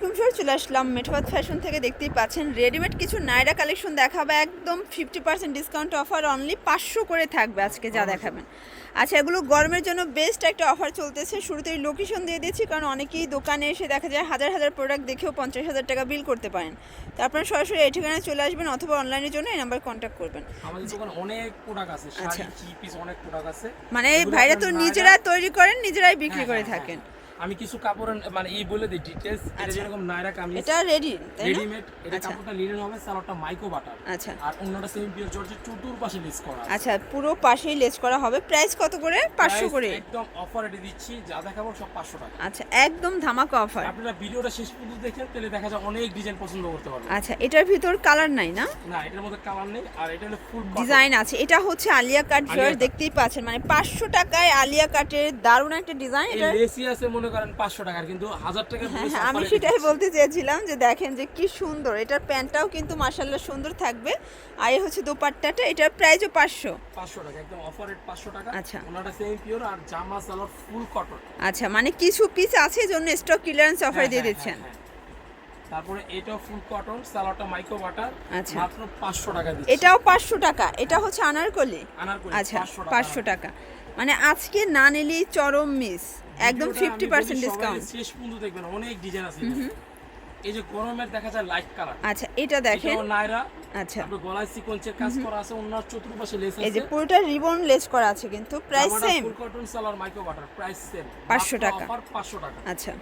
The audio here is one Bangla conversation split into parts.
আলাইকুম স্যার চলে আসলাম। মেঠবাদ ফ্যাশন থেকে দেখতেই পাচ্ছেন রেডিমেড কিছু নাইরা কালেকশন দেখাবে। একদম fifty percent discount offer only পাঁচশো করে থাকবে আজকে যা দেখাবেন। আচ্ছা এগুলো গরমের জন্য বেস্ট একটা অফার চলতেছে। শুরুতেই লোকেশন দিয়ে দিচ্ছি কারণ অনেকেই দোকানে এসে দেখা যায় হাজার হাজার প্রোডাক্ট দেখেও পঞ্চাশ হাজার টাকা বিল করতে পারেন। তো আপনারা সরাসরি এই ঠিকানায় চলে আসবেন অথবা অনলাইনের জন্য এই নাম্বার কন্ট্যাক্ট করবেন। অনেক প্রোডাক্ট আছে আচ্ছা। অনেক প্রোডাক্ট আছে। মানে ভাইরা তো নিজেরা তৈরি করেন নিজেরাই বিক্রি হ্যাঁ, করে হ্যাঁ, থাকেন। হ্যাঁ। আমি কিছু কাপড় মানে এই বলে দিই ডিটেলস এটা আচ্ছা। যেরকম নায়রা কামিজ এটা রেডি রেডিমেড এটা আচ্ছা। কাপড়টা লিনেন হবে সালোয়ারটা মাইক্রো বাটার আচ্ছা। আর অন্যটা সেমি পিওর জর্জের চতুর্পাশে লিস্ট করা আচ্ছা পুরো পাশেই লেস করা হবে। প্রাইস কত করে? পাঁচশো Price করে। একদম অফার রেটে দিচ্ছি যা দেখাবো সব পাঁচশো টাকা। আচ্ছা একদম ধামাকা অফার আপনারা ভিডিওটা শেষ পর্যন্ত দেখেন তাহলে দেখা যায় অনেক ডিজাইন পছন্দ করতে পারবেন। আচ্ছা এটার ভিতর কালার নাই না? না এটার মধ্যে কালার নেই আর এটা হলো ফুল ডিজাইন আছে। এটা হচ্ছে আলিয়া কাট কাট। দেখতেই পাচ্ছেন। মানে পাঁচশো টাকায় আলিয়া কাটের দারুণ একটা ডিজাইন এটা লেসি আছে মনে করেন পাঁচশো টাকার কিন্তু হাজার টাকার হ্যাঁ হ্যাঁ, আমি সেটাই বলতে চেয়েছিলাম যে দেখেন যে কি সুন্দর এটার প্যান্টটাও কিন্তু মাসাল্লাহ সুন্দর থাকবে। আর এই হচ্ছে দোপাট্টাটা এটার প্রাইসও পাঁচশো। পাঁচশো টাকা একদম অফার রেট পাঁচশো টাকা। আচ্ছা। ওনাটা সেমি পিওর আর জামা সালোয়ার ফুল কটন আচ্ছা মানে কিছু পিস আছে জন্য স্টক ক্লিয়ারেন্স অফার হ্যাঁ, দিয়ে দিচ্ছেন। তারপরে এটাও ফুল কটন সালোয়ারটা মাইক্রো বাটার আচ্ছা। মাত্র পাঁচশো টাকা দিচ্ছি। এটাও পাঁচশো টাকা এটা হচ্ছে আনারকলি? আনারকলি আচ্ছা 500 পাঁচশো টাকা। মানে আজকে না নিলেই চরম মিস একদম ভিডিওটা ফিফটি পার্সেন্ট ডিসকাউন্ট শেষ পর্যন্ত দেখবেন অনেক ডিজাইন আছে এই যে গরমের দেখা যায় লাইট কালার আচ্ছা এটা দেখেন। নাইরা আচ্ছা। আপনার গলায় সিকোয়েন্সের কাজ করা আছে ওনার চতুর্পাশে লেস আছে এই যে পুরোটা রিবন লেস করা আছে কিন্তু price same full cotton salwar micro butter price same 500 টাকা। অফার 500 টাকা। আচ্ছা।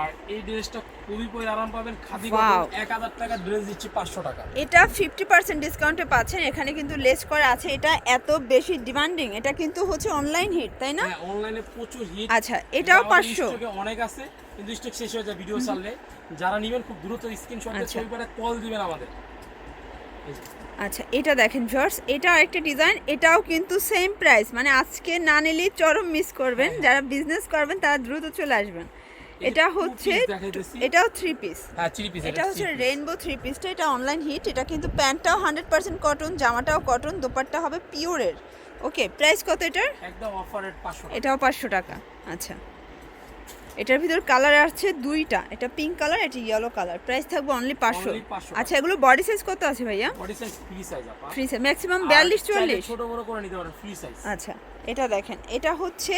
আর এই ড্রেসটা খুবই পরে আরাম পাবেন। খাদি Wow. কটন 1000 টাকা ড্রেস দিচ্ছি 500 টাকা। এটা ফিফটি পার্সেন্ট ডিসকাউন্টে পাচ্ছেন। এখানে কিন্তু লেস করা আছে। এটা এত বেশি ডিমান্ডিং এটা কিন্তু হচ্ছে অনলাইন হিট তাই না? হ্যাঁ অনলাইনে প্রচুর হিট আচ্ছা এটাও পাঁচশো। অনেক আছে কিন্তু স্টক শেষ হয়ে যায় ভিডিও যারা নেবেন খুব দ্রুত স্ক্রিনশট আচ্ছা। ছবি পাঠিয়ে কল দিবেন আমাদের। আচ্ছা এটা দেখেন ভিউয়ার্স এটা আরেকটা ডিজাইন এটাও কিন্তু সেম প্রাইস মানে আজকে না নিলেই চরম মিস করবেন। যারা বিজনেস করবেন তারা দ্রুত চলে আসবেন। এটা হচ্ছে এটাও থ্রি পিস হ্যাঁ থ্রি পিস এটা হচ্ছে রেইনবো থ্রি পিসটা এটা অনলাইন হিট এটা কিন্তু প্যান্টটাও হান্ড্রেড পার্সেন্ট কটন জামাটাও কটন দোপাট্টা হবে পিওরের ওকে প্রাইস কত এটার? একদম অফার রেট 500 এটাও পাঁচশো টাকা আচ্ছা। এটার ভিতর কালার আছে দুইটা এটা পিঙ্ক কালার এটা ইয়েলো কালার প্রাইস থাকবে অনলি পাঁচশো। 500 আচ্ছা এগুলো বডি সাইজ কত আছে ভাইয়া? বডি সাইজ ফ্রি সাইজ আপা। ফ্রি সাইজ ম্যাক্সিমাম আর বিয়াল্লিশ চাইলে চুয়াল্লিশ ছোট বড় করে নিতে পারেন ফ্রি সাইজ আচ্ছা এটা দেখেন এটা হচ্ছে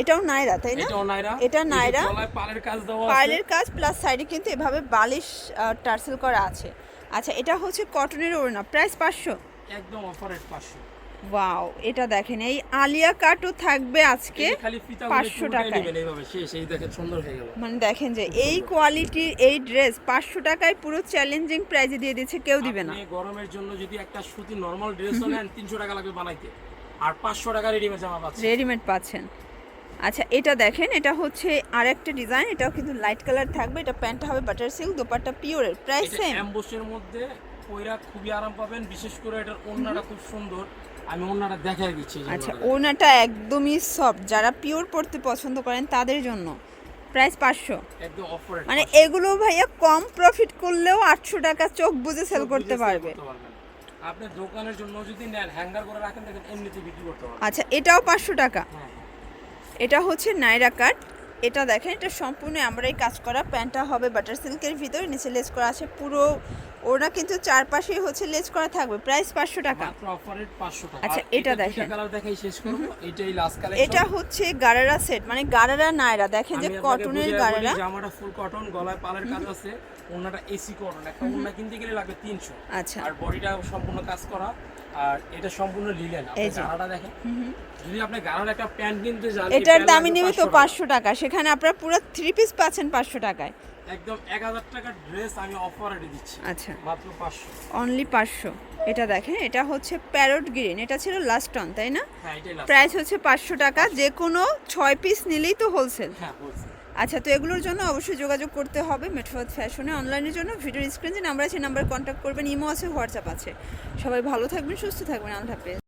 এটাও নাইরা তাই না? এটাও নাইরা। এটা নাইরা। পালের কাজ দেওয়া পার্লের কাজ প্লাস সাইডে কিন্তু এভাবে বালিশ টার্সেল করা আছে। আচ্ছা এটা হচ্ছে কটনের ওড়না। প্রাইস পাঁচশো? একদম অফার রেট 500 ওয়াও এটা দেখেন এই আলিয়া কাটও থাকবে আজকে 500 টাকায়। হয়ে মানে দেখেন যে এই কোয়ালিটির এই ড্রেস পাঁচশো টাকায় পুরো চ্যালেঞ্জিং প্রাইজে দিয়ে দিচ্ছে কেউ দিবে না। গরমের জন্য যদি একটা সুতি নরমাল ড্রেস নেন 300 টাকা লাগবে বানাইতে। আর 500 টাকা রেডিমেড জামা পাচ্ছেন। রেডিমেড পাচ্ছেন। আচ্ছা এটা দেখেন এটা হচ্ছে আর একটা ডিজাইন এটাও কিন্তু লাইট কালার থাকবে এটা প্যান্টটা হবে বাটার সিল্ক দোপাট্টা পিওরের প্রাইস সেম অ্যাম্বুসের মধ্যে পয়রা খুবই আরাম পাবেন বিশেষ করে এটার ওড়নাটা খুব সুন্দর। আমি ওড়নাটা দেখাই দিচ্ছি আচ্ছা ওড়নাটা। একদমই সফট যারা পিওর পড়তে পছন্দ করেন তাদের জন্য। প্রাইস পাঁচশো। একদম অফার মানে এগুলো ভাইয়া কম প্রফিট করলেও আটশো টাকা চোখ বুঝে সেল করতে পারবে। আপনি দোকানের জন্য যদি নেন হ্যাঙ্গার করে রাখেন দেখেন এমনিতে বিক্রি করতে পারবেন। আচ্ছা এটাও পাঁচশো টাকা। হ্যাঁ। এটা হচ্ছে নাইরা কাট এটা দেখেন এটা সম্পূর্ণ আমরাই কাজ করা প্যান্টটা হবে বাটার সিল্কের ভিতরে নিচে লেস করা আছে পুরো। ওরা কিন্তু চারপাশেই হচ্ছে লেস করা থাকবে প্রাইস পাঁচশো টাকা। মাত্র অফার রেট 500 টাকা। আচ্ছা, এটা দেখেন। এটা হচ্ছে গারারা সেট মানে গারারা নাইরা। দেখেন যে কটনের গারারা। জামাটা ফুল কটন গলায় পালের কাজ আছে ওন্নাটা এসি কটন একটা ওন্না কিনতে গেলে লাগবে 300 আচ্ছা। আর বডিটা সম্পূর্ণ কাজ করা। আর এটা সম্পূর্ণ লিলেন আপনি গাড়াটা দেখেন। যদি আপনি গাড়ার একটা প্যান্ট কিনতে যান এটার দামই নেবে তো 500 টাকা। সেখানে আপনারা পুরো থ্রি পিস পাচ্ছেন পাঁচশো টাকায়। একদম 1000 টাকার ড্রেস আমি অফার দিচ্ছি। আচ্ছা। মাত্র 500 অনলি পাঁচশো। এটা দেখেন এটা হচ্ছে প্যারট গ্রিন এটা ছিল লাস্ট টন তাই না? হ্যাঁ প্রাইস হচ্ছে পাঁচশো টাকা। যে কোনো ছয় পিস নিলেই তো হোলসেল হ্যাঁ বলছি আচ্ছা তো এগুলোর জন্য অবশ্যই যোগাযোগ করতে হবে মেট্রো ফ্যাশনে অনলাইনের জন্য ভিডিও স্ক্রিন যে নাম্বার আছে, নাম্বার কন্ট্যাক্ট করবেন। ইমো আছে হোয়াটসঅ্যাপ আছে। সবাই ভালো থাকবেন, সুস্থ থাকবেন। আল্লাহ হাফেজ।